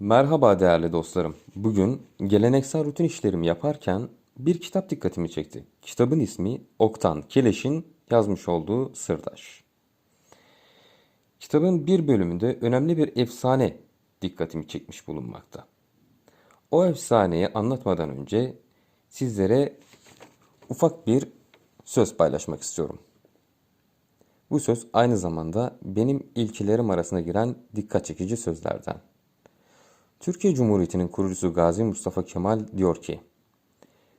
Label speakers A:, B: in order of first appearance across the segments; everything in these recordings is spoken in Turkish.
A: Merhaba değerli dostlarım. Bugün geleneksel rutin işlerimi yaparken bir kitap dikkatimi çekti. Kitabın ismi Oktan Keleş'in yazmış olduğu Sırdaş. Kitabın bir bölümünde önemli bir efsane dikkatimi çekmiş bulunmakta. O efsaneyi anlatmadan önce sizlere ufak bir söz paylaşmak istiyorum. Bu söz aynı zamanda benim ilkilerim arasına giren dikkat çekici sözlerden. Türkiye Cumhuriyeti'nin kurucusu Gazi Mustafa Kemal diyor ki,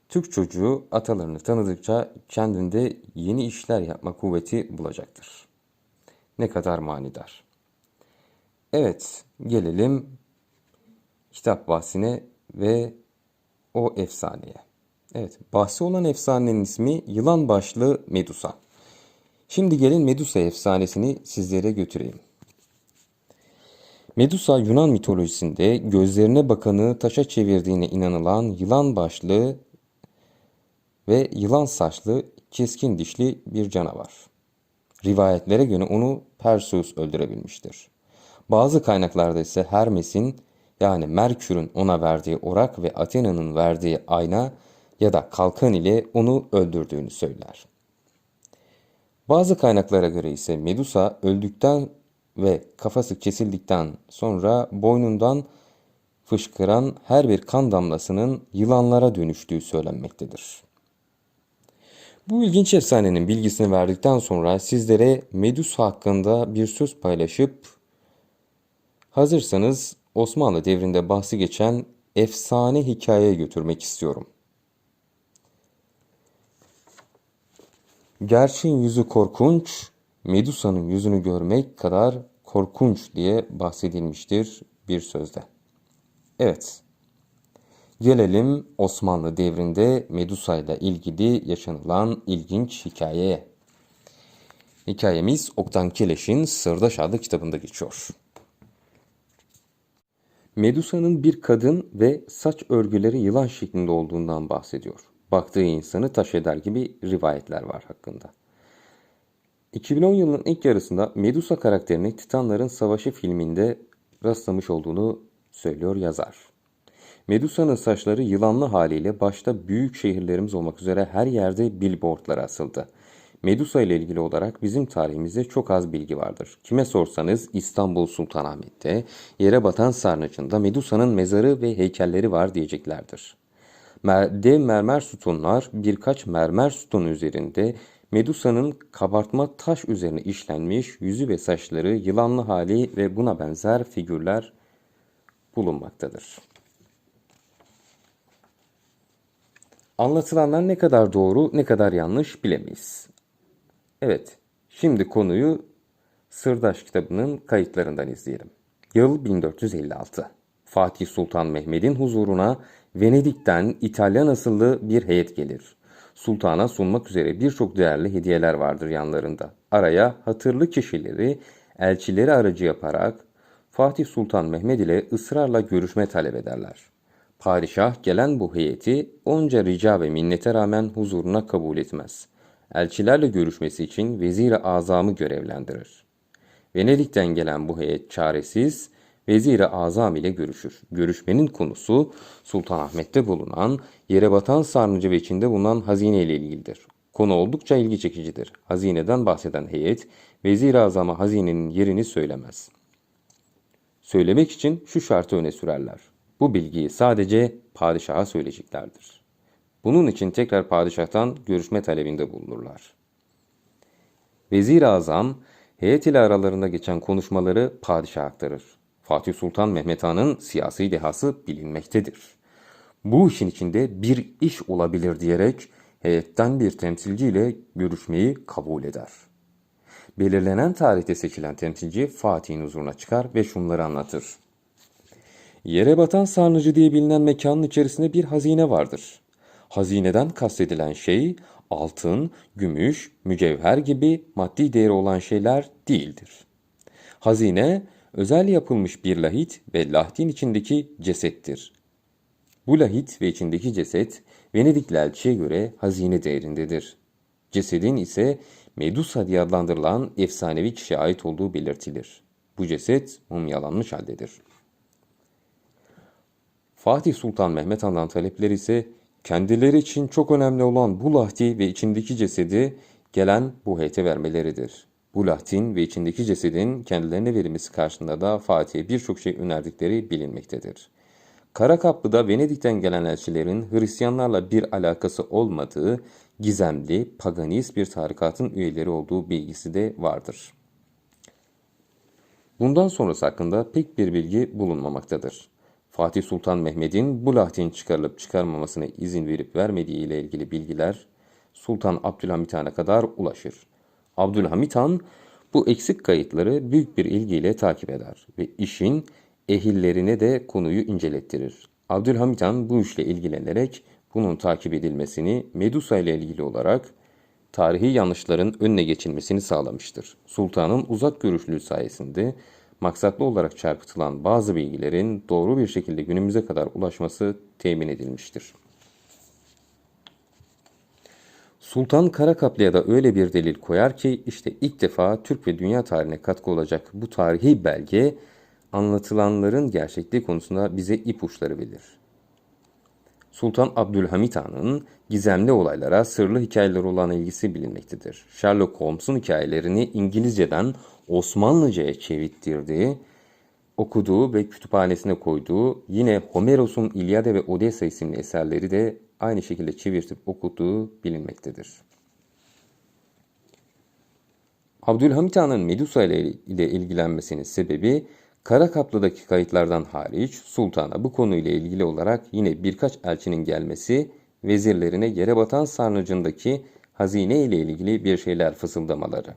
A: Türk çocuğu atalarını tanıdıkça kendinde yeni işler yapma kuvveti bulacaktır. Ne kadar manidar. Evet, gelelim kitap bahsine ve o efsaneye. Evet, bahsi olan efsanenin ismi Yılan Başlı Medusa. Şimdi gelin Medusa efsanesini sizlere götüreyim. Medusa Yunan mitolojisinde gözlerine bakanı taşa çevirdiğine inanılan yılan başlı ve yılan saçlı keskin dişli bir canavar. Rivayetlere göre onu Perseus öldürebilmiştir. Bazı kaynaklarda ise Hermes'in yani Merkür'ün ona verdiği orak ve Athena'nın verdiği ayna ya da kalkan ile onu öldürdüğünü söyler. Bazı kaynaklara göre ise Medusa öldükten ve kafası kesildikten sonra boynundan fışkıran her bir kan damlasının yılanlara dönüştüğü söylenmektedir. Bu ilginç efsanenin bilgisini verdikten sonra sizlere Medusa hakkında bir söz paylaşıp hazırsanız Osmanlı devrinde bahsi geçen efsane hikayeye götürmek istiyorum. Gerçeğin yüzü korkunç, Medusa'nın yüzünü görmek kadar korkunç diye bahsedilmiştir bir sözde. Evet, gelelim Osmanlı devrinde Medusa ile ilgili yaşanılan ilginç hikayeye. Hikayemiz Oktan Keleş'in Sırdaş adlı kitabında geçiyor. Medusa'nın bir kadın ve saç örgüleri yılan şeklinde olduğundan bahsediyor. Baktığı insanı taş eder gibi rivayetler var hakkında. 2010 yılının ilk yarısında Medusa karakterini Titanların Savaşı filminde rastlamış olduğunu söylüyor yazar. Medusa'nın saçları yılanlı haliyle başta büyük şehirlerimiz olmak üzere her yerde billboardlara asıldı. Medusa ile ilgili olarak bizim tarihimizde çok az bilgi vardır. Kime sorsanız İstanbul Sultanahmet'te, yere batan sarnıcında Medusa'nın mezarı ve heykelleri var diyeceklerdir. Dev mermer sütunlar birkaç mermer sütun üzerinde Medusa'nın kabartma taş üzerine işlenmiş yüzü ve saçları, yılanlı hali ve buna benzer figürler bulunmaktadır. Anlatılanlar ne kadar doğru ne kadar yanlış bilemeyiz. Evet, şimdi konuyu Sırdaş kitabının kayıtlarından izleyelim. Yıl 1456. Fatih Sultan Mehmet'in huzuruna Venedik'ten İtalyan asıllı bir heyet gelir. Sultana sunmak üzere birçok değerli hediyeler vardır yanlarında. Araya hatırlı kişileri, elçileri aracı yaparak Fatih Sultan Mehmet ile ısrarla görüşme talep ederler. Padişah gelen bu heyeti onca rica ve minnete rağmen huzuruna kabul etmez. Elçilerle görüşmesi için vezir-i azamı görevlendirir. Venedik'ten gelen bu heyet çaresiz, Vezir-i Azam ile görüşür. Görüşmenin konusu Sultanahmet'te bulunan yere batan sarnıcı ve içinde bulunan hazine ile ilgilidir. Konu oldukça ilgi çekicidir. Hazineden bahseden heyet Vezir-i Azam'a hazinenin yerini söylemez. Söylemek için şu şartı öne sürerler. Bu bilgiyi sadece padişaha söyleyeceklerdir. Bunun için tekrar padişahtan görüşme talebinde bulunurlar. Vezir-i Azam heyet ile aralarında geçen konuşmaları padişaha aktarır. Fatih Sultan Mehmet Han'ın siyasi dehası bilinmektedir. Bu işin içinde bir iş olabilir diyerek heyetten bir temsilciyle görüşmeyi kabul eder. Belirlenen tarihte seçilen temsilci Fatih'in huzuruna çıkar ve şunları anlatır. Yere batan sarnıcı diye bilinen mekanın içerisinde bir hazine vardır. Hazineden kastedilen şey altın, gümüş, mücevher gibi maddi değeri olan şeyler değildir. Hazine özel yapılmış bir lahit ve lahtin içindeki cesettir. Bu lahit ve içindeki ceset Venedikli elçiye göre hazine değerindedir. Cesedin ise Medusa diye adlandırılan efsanevi kişiye ait olduğu belirtilir. Bu ceset mumyalanmış haldedir. Fatih Sultan Mehmet Han'dan talepleri ise kendileri için çok önemli olan bu lahti ve içindeki cesedi gelen bu heyete vermeleridir. Bu lahtin ve içindeki cesedin kendilerine verilmesi karşısında da Fatih'e birçok şey önerdikleri bilinmektedir. Karakaplı'da Venedik'ten gelen elçilerin Hristiyanlarla bir alakası olmadığı, gizemli, paganist bir tarikatın üyeleri olduğu bilgisi de vardır. Bundan sonrası hakkında pek bir bilgi bulunmamaktadır. Fatih Sultan Mehmet'in bu lahtin çıkarılıp çıkarmamasına izin verip vermediği ile ilgili bilgiler Sultan Abdülhamit Han'a kadar ulaşır. Abdülhamit Han bu eksik kayıtları büyük bir ilgiyle takip eder ve işin ehillerine de konuyu incelettirir. Abdülhamit Han bu işle ilgilenerek bunun takip edilmesini Medusa ile ilgili olarak tarihi yanlışların önüne geçilmesini sağlamıştır. Sultanın uzak görüşlülüğü sayesinde maksatlı olarak çarpıtılan bazı bilgilerin doğru bir şekilde günümüze kadar ulaşması temin edilmiştir. Sultan Karakaplı'ya da öyle bir delil koyar ki işte ilk defa Türk ve dünya tarihine katkı olacak bu tarihi belge anlatılanların gerçekliği konusunda bize ipuçları verir. Sultan Abdülhamit Han'ın gizemli olaylara sırlı hikayeler olan ilgisi bilinmektedir. Sherlock Holmes'un hikayelerini İngilizceden Osmanlıca'ya çevirttirdiği, okuduğu ve kütüphanesine koyduğu, yine Homeros'un İlyada ve Odessa isimli eserleri de aynı şekilde çevirtip okuduğu bilinmektedir. Abdülhamit Han'ın Medusa ile ilgilenmesinin sebebi Karakaplı'daki kayıtlardan hariç sultana bu konuyla ilgili olarak yine birkaç elçinin gelmesi, vezirlerine yere batan sarnıcındaki hazine ile ilgili bir şeyler fısıldamaları.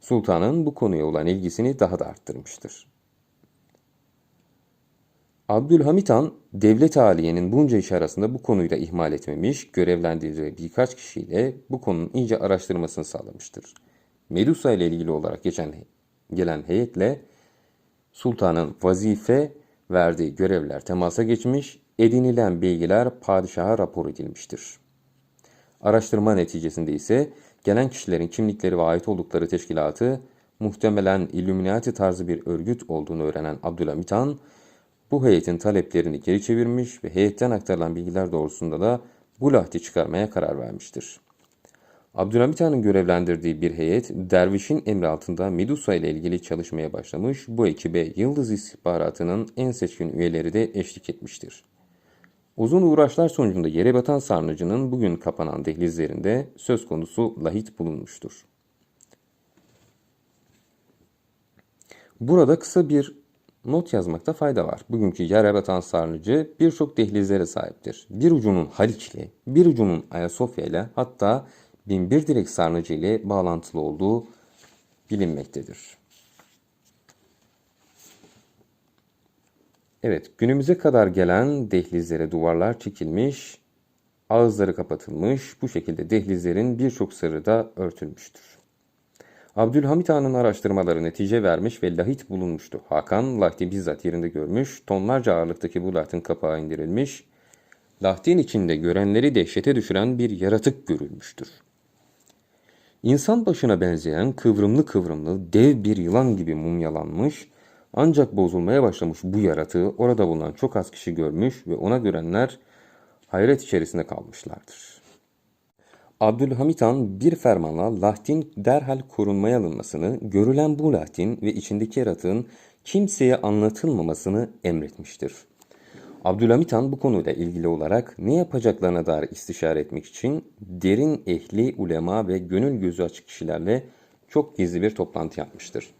A: Sultanın bu konuya olan ilgisini daha da arttırmıştır. Abdülhamit Han, devlet aliyenin bunca iş arasında bu konuyu da ihmal etmemiş, görevlendirdiği birkaç kişiyle bu konunun iyice araştırmasını sağlamıştır. Medusa ile ilgili olarak geçen gelen heyetle sultanın vazife verdiği görevler temasa geçmiş, edinilen bilgiler padişaha rapor edilmiştir. Araştırma neticesinde ise gelen kişilerin kimlikleri ve ait oldukları teşkilatı muhtemelen Illuminati tarzı bir örgüt olduğunu öğrenen Abdülhamit Han, bu heyetin taleplerini geri çevirmiş ve heyetten aktarılan bilgiler doğrusunda da bu lahti çıkarmaya karar vermiştir. Abdülhamit Han'ın görevlendirdiği bir heyet dervişin emri altında Medusa ile ilgili çalışmaya başlamış. Bu ekibe Yıldız istihbaratının en seçkin üyeleri de eşlik etmiştir. Uzun uğraşlar sonucunda yere batan sarnıcının bugün kapanan dehlizlerinde söz konusu lahit bulunmuştur. Burada kısa bir not yazmakta fayda var. Bugünkü yere batan sarnıcı birçok dehlizlere sahiptir. Bir ucunun Haliç ile, bir ucunun Ayasofya ile hatta binbir direk sarnıcı ile bağlantılı olduğu bilinmektedir. Evet, günümüze kadar gelen dehlizlere duvarlar çekilmiş, ağızları kapatılmış, bu şekilde dehlizlerin birçok sırrı da örtülmüştür. Abdülhamit Han'ın araştırmaları netice vermiş ve lahit bulunmuştu. Hakan lahti bizzat yerinde görmüş, tonlarca ağırlıktaki bu lahtin kapağı indirilmiş, lahtin içinde görenleri dehşete düşüren bir yaratık görülmüştür. İnsan başına benzeyen kıvrımlı kıvrımlı dev bir yılan gibi mumyalanmış ancak bozulmaya başlamış bu yaratığı orada bulunan çok az kişi görmüş ve ona görenler hayret içerisinde kalmışlardır. Abdülhamit Han bir fermanla lahtin derhal korunmaya alınmasını, görülen bu lahtin ve içindeki yaratığın kimseye anlatılmamasını emretmiştir. Abdülhamit Han bu konuyla ilgili olarak ne yapacaklarına dair istişare etmek için derin ehli ulema ve gönül gözü açık kişilerle çok gizli bir toplantı yapmıştır.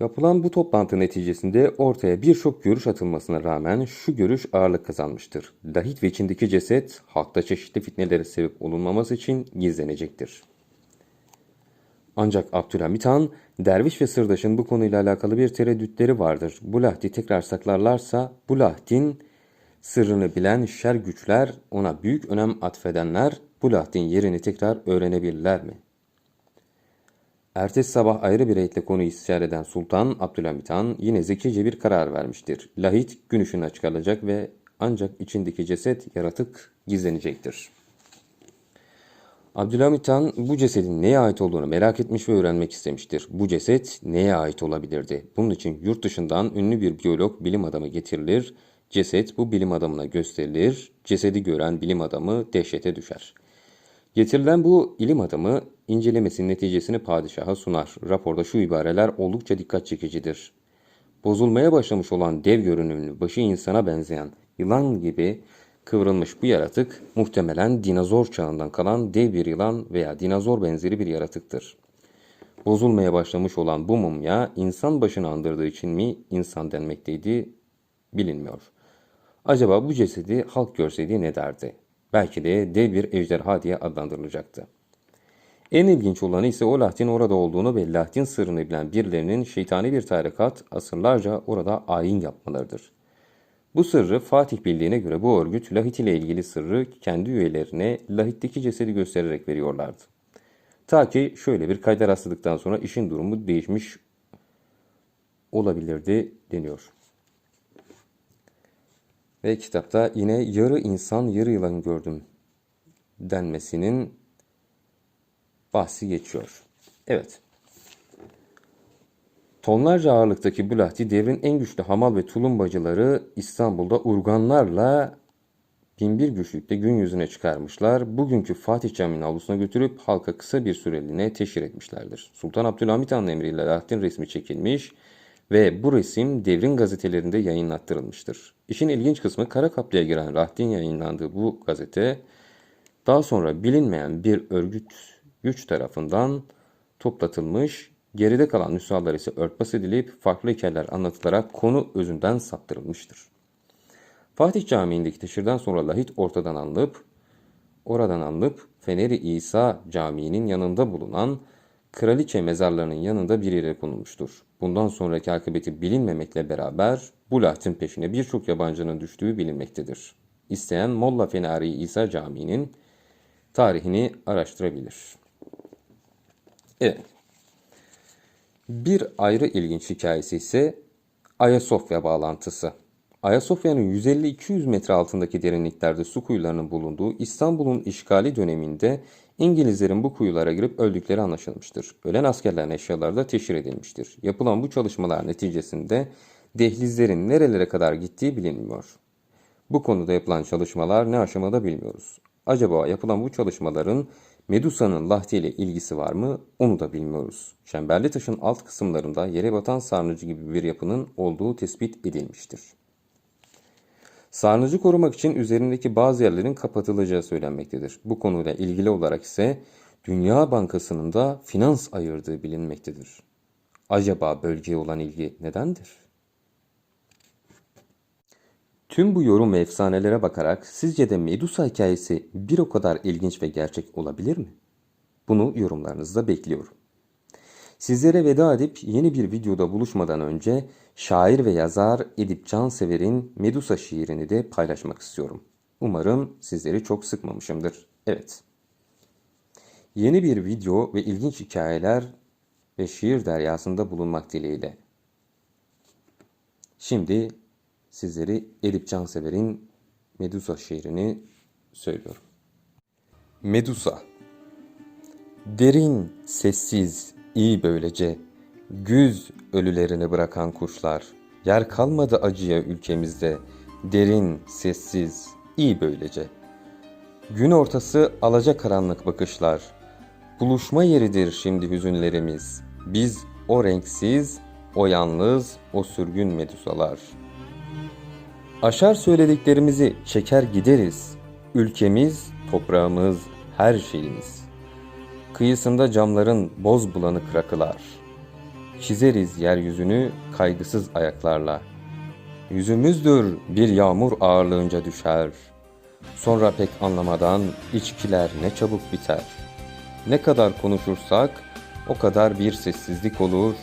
A: Yapılan bu toplantı neticesinde ortaya birçok görüş atılmasına rağmen şu görüş ağırlık kazanmıştır. Lahit ve içindeki ceset halkta çeşitli fitnelere sebep olunmaması için gizlenecektir. Ancak Abdülhamit Han, derviş ve sırdaşın bu konuyla alakalı bir tereddütleri vardır. Bu lahdi tekrar saklarlarsa bu lahdin sırrını bilen şer güçler, ona büyük önem atfedenler bu lahdin yerini tekrar öğrenebilirler mi? Ertesi sabah ayrı bir heyetle konuyu istişare eden Sultan Abdülhamit Han yine zekice bir karar vermiştir. Lahit gün ışığına çıkarılacak ve ancak içindeki ceset yaratık gizlenecektir. Abdülhamit Han bu cesedin neye ait olduğunu merak etmiş ve öğrenmek istemiştir. Bu ceset neye ait olabilirdi? Bunun için yurt dışından ünlü bir biyolog bilim adamı getirilir. Ceset bu bilim adamına gösterilir. Cesedi gören bilim adamı dehşete düşer. Getirilen bu ilim adamı incelemesinin neticesini padişaha sunar. Raporda şu ibareler oldukça dikkat çekicidir. Bozulmaya başlamış olan dev görünümlü, başı insana benzeyen, yılan gibi kıvrılmış bu yaratık muhtemelen dinozor çağından kalan dev bir yılan veya dinozor benzeri bir yaratıktır. Bozulmaya başlamış olan bu mumya insan başını andırdığı için mi insan denmekteydi bilinmiyor. Acaba bu cesedi halk görseydi ne derdi? Belki de dev bir ejderha diye adlandırılacaktı. En ilginç olanı ise o Lahtin orada olduğunu ve Lahtin sırrını bilen birilerinin şeytani bir tarikat asırlarca orada ayin yapmalarıdır. Bu sırrı Fatih bildiğine göre bu örgüt Lahit ile ilgili sırrı kendi üyelerine Lahit'teki cesedi göstererek veriyorlardı. Ta ki şöyle bir kayda rastladıktan sonra işin durumu değişmiş olabilirdi deniyor. Ve kitapta yine yarı insan yarı yılan gördüm denmesinin bahsi geçiyor. Evet. Tonlarca ağırlıktaki bu lahti devrin en güçlü hamal ve tulumbacıları İstanbul'da urganlarla binbir güçlükte gün yüzüne çıkarmışlar. Bugünkü Fatih Camii'nin avlusuna götürüp halka kısa bir süreliğine teşhir etmişlerdir. Sultan Abdülhamit Han'ın emriyle lahtin resmi çekilmiş ve bu resim devrin gazetelerinde yayınlattırılmıştır. İşin ilginç kısmı kara kaplıya giren Rahtin yayınlandığı bu gazete daha sonra bilinmeyen bir örgüt güç tarafından toplatılmış, geride kalan nüshalar ise örtbas edilip farklı hikayeler anlatılarak konu özünden saptırılmıştır. Fatih Camii'ndeki teşhirden sonra lahit ortadan alınıp, oradan alınıp Feneri İsa Camii'nin yanında bulunan kraliçe mezarlarının yanında bir yere konulmuştur. Bundan sonraki akıbeti bilinmemekle beraber bu lahtin peşine birçok yabancının düştüğü bilinmektedir. İsteyen Molla Fenari İsa Camii'nin tarihini araştırabilir. Evet. Bir ayrı ilginç hikayesi ise Ayasofya bağlantısı. Ayasofya'nın 150-200 metre altındaki derinliklerde su kuyularının bulunduğu İstanbul'un işgali döneminde İngilizlerin bu kuyulara girip öldükleri anlaşılmıştır. Ölen askerlerin eşyaları da teşhir edilmiştir. Yapılan bu çalışmalar neticesinde dehlizlerin nerelere kadar gittiği bilinmiyor. Bu konuda yapılan çalışmalar ne aşamada bilmiyoruz. Acaba yapılan bu çalışmaların Medusa'nın Lahti ile ilgisi var mı onu da bilmiyoruz. Çemberli taşın alt kısımlarında yere batan sarnıcı gibi bir yapının olduğu tespit edilmiştir. Sarnıcı korumak için üzerindeki bazı yerlerin kapatılacağı söylenmektedir. Bu konuyla ilgili olarak ise Dünya Bankası'nın da finans ayırdığı bilinmektedir. Acaba bölgeye olan ilgi nedendir? Tüm bu yorum ve efsanelere bakarak sizce de Medusa hikayesi bir o kadar ilginç ve gerçek olabilir mi? Bunu yorumlarınızda bekliyorum. Sizlere veda edip yeni bir videoda buluşmadan önce şair ve yazar Edip Cansever'in Medusa şiirini de paylaşmak istiyorum. Umarım sizleri çok sıkmamışımdır. Evet. Yeni bir video ve ilginç hikayeler ve şiir deryasında bulunmak dileğiyle. Şimdi sizleri Edip Cansever'in Medusa şiirini söylüyorum. Medusa Derin, sessiz, iyi böylece, güz ölülerini bırakan kuşlar, yer kalmadı acıya ülkemizde, derin, sessiz, iyi böylece. Gün ortası alaca karanlık bakışlar, buluşma yeridir şimdi hüzünlerimiz, biz o renksiz, o yalnız, o sürgün medusalar.'' Aşar söylediklerimizi çeker gideriz. Ülkemiz, toprağımız, her şeyimiz. Kıyısında camların boz bulanık rakılar. Çizeriz yeryüzünü kaygısız ayaklarla. Yüzümüzdür bir yağmur ağırlığınca düşer. Sonra pek anlamadan içkiler ne çabuk biter. Ne kadar konuşursak o kadar bir sessizlik olur.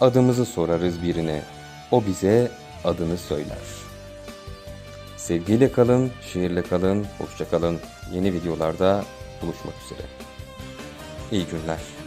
A: Adımızı sorarız birine. O bize adını söyler.'' Sevgiyle kalın, şiirle kalın, hoşça kalın. Yeni videolarda buluşmak üzere. İyi günler.